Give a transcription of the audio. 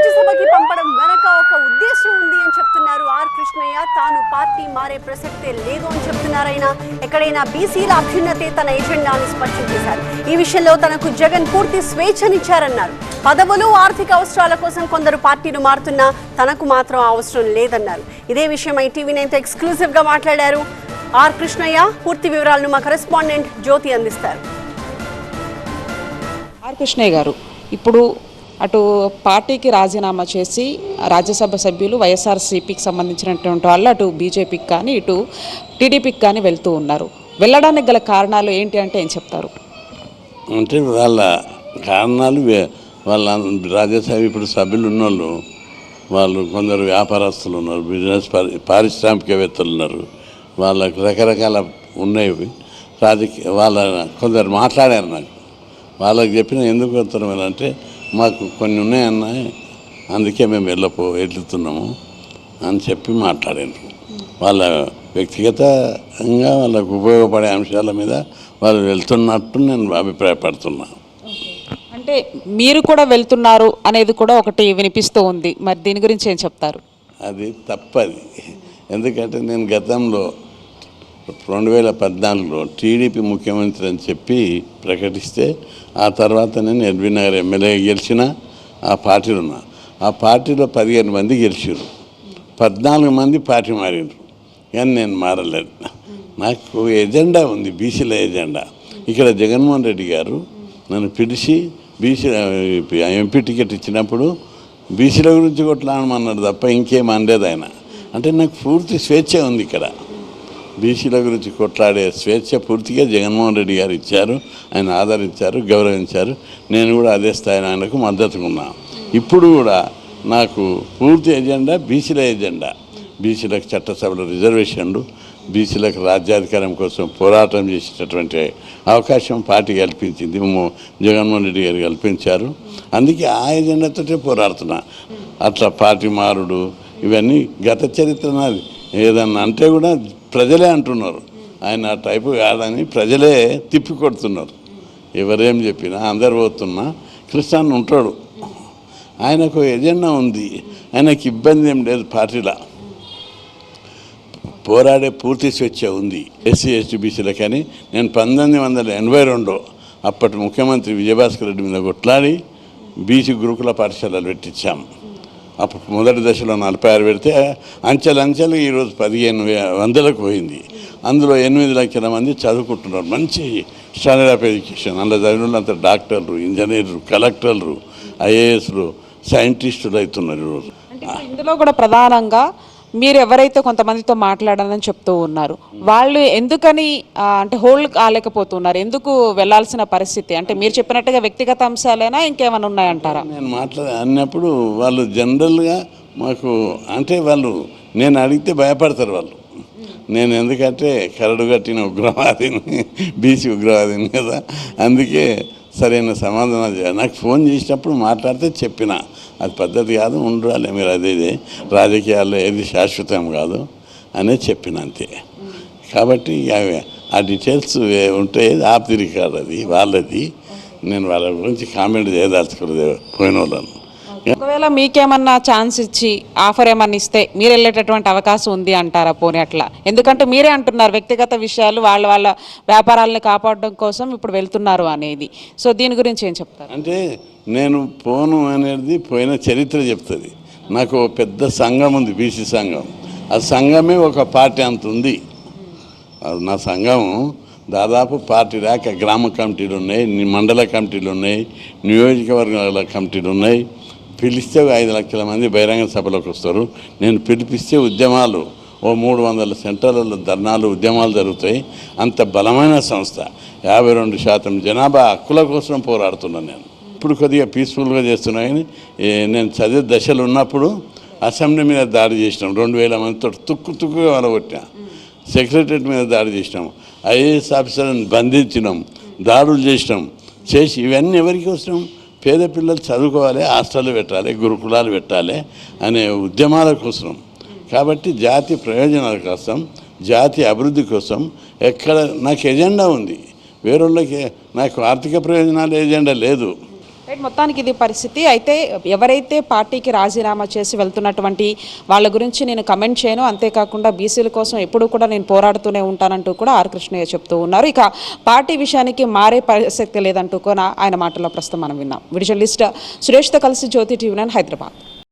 రాజ్యసభకి పంపడం వెనక ఒక ఉద్దేశం ఉంది అని చెప్తున్నారు ఆర్ కృష్ణయ్య. తాను పార్టీ మారే ప్రసక్తే లేదు అని చెప్తున్నారైనా ఎక్కడైనా బీసీల అభ్యున్నతే తన ఎజెండాను స్పష్టం చేశారు. ఈ విషయంలో తనకు జగన్ పూర్తి స్వేచ్ఛనిచ్చారన్నారు. పదవులు ఆర్థిక అవసరాల కోసం కొందరు పార్టీలు మారుతున్నా తనకు మాత్రం అవసరం లేదన్నారు. ఇదే విషయమై టీవీ నైన్తో ఎక్స్క్లూజివ్గా మాట్లాడారు. ఆర్ కృష్ణయ్య పూర్తి వివరాలను మా కరెస్పాండెంట్ జ్యోతి అందిస్తారు. ఆర్ కృష్ణయ్య గారు ఇప్పుడు అటు పార్టీకి రాజీనామా చేసి రాజ్యసభ సభ్యులు వైఎస్ఆర్సీపీకి సంబంధించినటువంటి వాళ్ళు అటు బీజేపీకి కానీ ఇటు టీడీపీకి కానీ వెళ్తూ ఉన్నారు. వెళ్ళడానికి గల కారణాలు ఏంటి అంటే ఏం చెప్తారు? అంటే వాళ్ళ కారణాలు వాళ్ళ రాజ్యసభ ఇప్పుడు సభ్యులు ఉన్నోళ్ళు వాళ్ళు కొందరు వ్యాపారస్తులు ఉన్నారు బిజినెస్ పారి- పారిశ్రామికవేత్తలు ఉన్నారు. వాళ్ళకు రకరకాల ఉన్నాయి రాజకీయ వాళ్ళ కొందరు మాట్లాడారు నాకు. వాళ్ళకి చెప్పిన ఎందుకు వస్తున్నాం అంటే మాకు కొన్ని ఉన్నాయన్న అందుకే మేము వెళ్ళపో వెళ్తున్నాము అని చెప్పి మాట్లాడారు వాళ్ళ వ్యక్తిగతంగా వాళ్ళకు ఉపయోగపడే అంశాల మీద వాళ్ళు వెళ్తున్నట్టు నేను అభిప్రాయపడుతున్నా. అంటే మీరు కూడా వెళ్తున్నారు అనేది కూడా ఒకటి వినిపిస్తూ ఉంది. మరి దీని గురించి ఏం చెప్తారు? అది తప్పది. ఎందుకంటే నేను గతంలో రెండు వేల పద్నాలుగులో టీడీపీ ముఖ్యమంత్రి అని చెప్పి ప్రకటిస్తే ఆ తర్వాత నేను ఎల్బీ నగర్ ఎమ్మెల్యే గెలిచిన ఆ పార్టీలో ఉన్నా. ఆ పార్టీలో పదిహేను మంది గెలిచారు పద్నాలుగు మంది పార్టీ మారిండ్రు. కానీ నేను మారలేదు. నాకు ఎజెండా ఉంది బీసీల ఎజెండా. ఇక్కడ జగన్మోహన్ రెడ్డి గారు నన్ను పిలిచి బీసీ ఎంపీ టికెట్ ఇచ్చినప్పుడు బీసీల గురించి కొట్లాడమన్నాడు తప్ప ఇంకేం అనలేదు ఆయన. అంటే నాకు పూర్తి స్వేచ్ఛ ఉంది ఇక్కడ. బీసీల గురించి కొట్లాడే స్వేచ్ఛ పూర్తిగా జగన్మోహన్ రెడ్డి గారు ఇచ్చారు. ఆయన ఆదరించారు గౌరవించారు. నేను కూడా అదే స్థాయిలో ఆయనకు మద్దతుకున్నా. ఇప్పుడు కూడా నాకు పూర్తి ఎజెండా బీసీల ఎజెండా. బీసీలకు చట్టసభలో రిజర్వేషన్లు బీసీలకు రాజ్యాధికారం కోసం పోరాటం చేసేటటువంటి అవకాశం పార్టీ కల్పించింది. జగన్మోహన్ రెడ్డి గారు కల్పించారు. అందుకే ఆ ఎజెండాతోటే పోరాడుతున్నా. అట్లా పార్టీ మారుడు ఇవన్నీ గత చరిత్ర నాది ఏదన్నా అంటే కూడా ప్రజలే అంటున్నారు. ఆయన ఆ టైపు కాదని ప్రజలే తిప్పి కొడుతున్నారు. ఎవరేం చెప్పినా అందరు పోతున్నా కృష్ణాన్ని ఉంటాడు. ఆయనకు ఎజెండా ఉంది. ఆయనకి ఇబ్బంది ఏం లేదు పార్టీలో. పోరాడే పూర్తి స్వేచ్ఛ ఉంది. ఎస్సీ ఎస్టీ బీసీల కానీ నేను పంతొమ్మిది వందల ఎనభై రెండు అప్పటి ముఖ్యమంత్రి విజయభాస్కర్ రెడ్డి మీద కొట్లాడి బీసీ గురుకుల పాఠశాలలు పెట్టించాం. అప్పుడు మొదటి దశలో నలభై ఆరు పెడితే అంచెలంచెలు ఈరోజు పదిహేను వందలకు పోయింది. అందులో ఎనిమిది లక్షల మంది చదువుకుంటున్నారు. మంచి స్టాండర్డ్ ఆఫ్ ఎడ్యుకేషన్. అందులో చదివిన అంత డాక్టర్లు ఇంజనీర్లు కలెక్టర్లు ఐఏఎస్లు సైంటిస్టులు అవుతున్నారు ఈరోజు. ఇందులో కూడా ప్రధానంగా మీరు ఎవరైతే కొంతమందితో మాట్లాడాలని చెప్తూ ఉన్నారు వాళ్ళు ఎందుకని అంటే హోల్డ్ కాలేకపోతున్నారు ఎందుకు వెళ్ళాల్సిన పరిస్థితి? అంటే మీరు చెప్పినట్టుగా వ్యక్తిగత అంశాలేనా ఇంకేమైనా ఉన్నాయంటారా? నేను మాట్లాడే అన్నప్పుడు వాళ్ళు జనరల్గా మాకు అంటే వాళ్ళు నేను అడిగితే భయపడతారు వాళ్ళు. నేను ఎందుకంటే కరడు కట్టిన ఉగ్రవాదిని బీసీ ఉగ్రవాదిని కదా అందుకే సరైన సమాధానం నాకు ఫోన్ చేసినప్పుడు మాట్లాడితే చెప్పిన. అది పద్ధతి కాదు ఉండాలి మీరు అదేది రాజకీయాల్లో ఏది శాశ్వతం కాదు అనే చెప్పిన అంతే. కాబట్టి ఆ డీటెయిల్స్ ఉంటే ఆప్ రికార్డ్ అది వాళ్ళది. నేను వాళ్ళ గురించి కామెంట్ చేయదలుచుకోలేదు పోయిన వాళ్ళను ఒకవేళ మీకేమన్నా ఛాన్స్ ఇచ్చి ఆఫర్ ఏమన్నా ఇస్తే మీరు వెళ్ళేటటువంటి అవకాశం ఉంది అంటారా పోనీ అట్లా? ఎందుకంటే మీరే అంటున్నారు వ్యక్తిగత విషయాలు వాళ్ళ వాళ్ళ వ్యాపారాలను కాపాడడం కోసం ఇప్పుడు వెళ్తున్నారు అనేది. సో దీని గురించి ఏం చెప్తారు? అంటే నేను పోను అనేది పోయిన చరిత్ర చెప్తుంది. నాకు పెద్ద సంఘం ఉంది బీసీ సంఘం. ఆ సంఘమే ఒక పార్టీ అంత ఉంది. అది నా సంఘం దాదాపు పార్టీ దాకా గ్రామ కమిటీలు ఉన్నాయి మండల కమిటీలు ఉన్నాయి నియోజకవర్గాల కమిటీలు ఉన్నాయి. పిలిస్తే ఐదు లక్షల మంది బహిరంగ సభలోకి వస్తారు. నేను పిలిపిస్తే ఉద్యమాలు ఓ మూడు వందల సెంటర్లలో ధర్నాలు ఉద్యమాలు జరుగుతాయి. అంత బలమైన సంస్థ. యాభై రెండు శాతం జనాభా హక్కుల కోసం పోరాడుతున్నాను నేను. ఇప్పుడు కొద్దిగా పీస్ఫుల్గా చేస్తున్నా కానీ నేను చదివే దశలు ఉన్నప్పుడు అసెంబ్లీ మీద దాడి చేసినాం. రెండు వేల మందితో తుక్కు తుక్కుగా వెళ్ళగొట్టాం సెక్రటరేట్ మీద దాడి చేసినాం. ఐఏఎస్ ఆఫీసర్ని బంధించినాం. దాడులు చేసినాం. చేసి ఇవన్నీ ఎవరికి వస్తున్నాం పేద పిల్లలు చదువుకోవాలి హాస్టల్ పెట్టాలి గురుకులాలు పెట్టాలి అనే ఉద్యమాల కోసం. కాబట్టి జాతి ప్రయోజనాల కోసం జాతి అభివృద్ధి కోసం ఎక్కడ నాకు ఎజెండా ఉంది. వేరొళ్ళకి నాకు ఆర్థిక ప్రయోజనాలు ఎజెండా లేదు. మొత్తానికి ఇది పరిస్థితి. అయితే ఎవరైతే పార్టీకి రాజీనామా చేసి వెళ్తున్నటువంటి వాళ్ళ గురించి నేను కమెంట్ చేయను. అంతేకాకుండా బీసీల కోసం ఎప్పుడూ కూడా నేను పోరాడుతూనే ఉంటానంటూ కూడా ఆర్ కృష్ణయ్య చెప్తూ ఉన్నారు. ఇక పార్టీ విషయానికి మారే పరిస్థితి లేదంటూ కూడా ఆయన మాటల్లో ప్రస్తుతం మనం విన్నాం. విజువలిస్ట్ సురేష్తో కలిసి జ్యోతి టీవీ నైన్ హైదరాబాద్.